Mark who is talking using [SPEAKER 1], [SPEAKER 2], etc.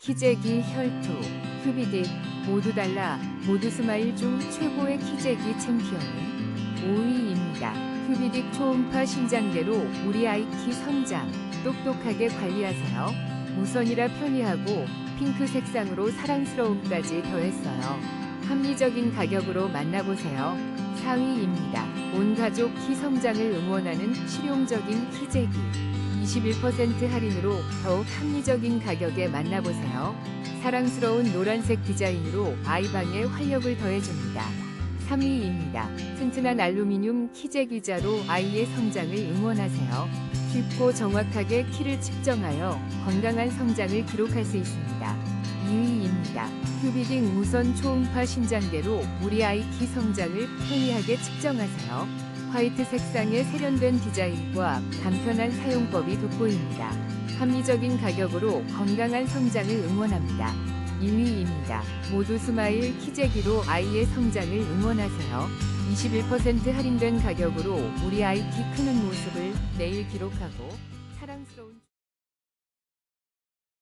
[SPEAKER 1] 키재기 혈투, 큐비딕 모두 달라 모두 스마일 중 최고의 키재기 챔피언은 5위입니다. 큐비딕 초음파 신장대로 우리 아이 키 성장 똑똑하게 관리하세요. 무선이라 편리하고 핑크 색상으로 사랑스러움까지 더했어요. 합리적인 가격으로 만나보세요. 4위입니다. 온 가족 키 성장을 응원하는 실용적인 키재기. 21% 할인으로 더욱 합리적인 가격에 만나보세요. 사랑스러운 노란색 디자인으로 아이방에 활력을 더해줍니다. 3위입니다. 튼튼한 알루미늄 키재기자로 아이의 성장을 응원하세요. 쉽고 정확하게 키를 측정하여 건강한 성장을 기록할 수 있습니다. 2위입니다. 큐비딩 무선 초음파 신장대로 우리 아이 키 성장을 편리하게 측정하세요. 화이트 색상의 세련된 디자인과 간편한 사용법이 돋보입니다. 합리적인 가격으로 건강한 성장을 응원합니다. 2위입니다. 모두 스마일 키재기로 아이의 성장을 응원하세요. 21% 할인된 가격으로 우리 아이 키 크는 모습을 매일 기록하고 사랑스러운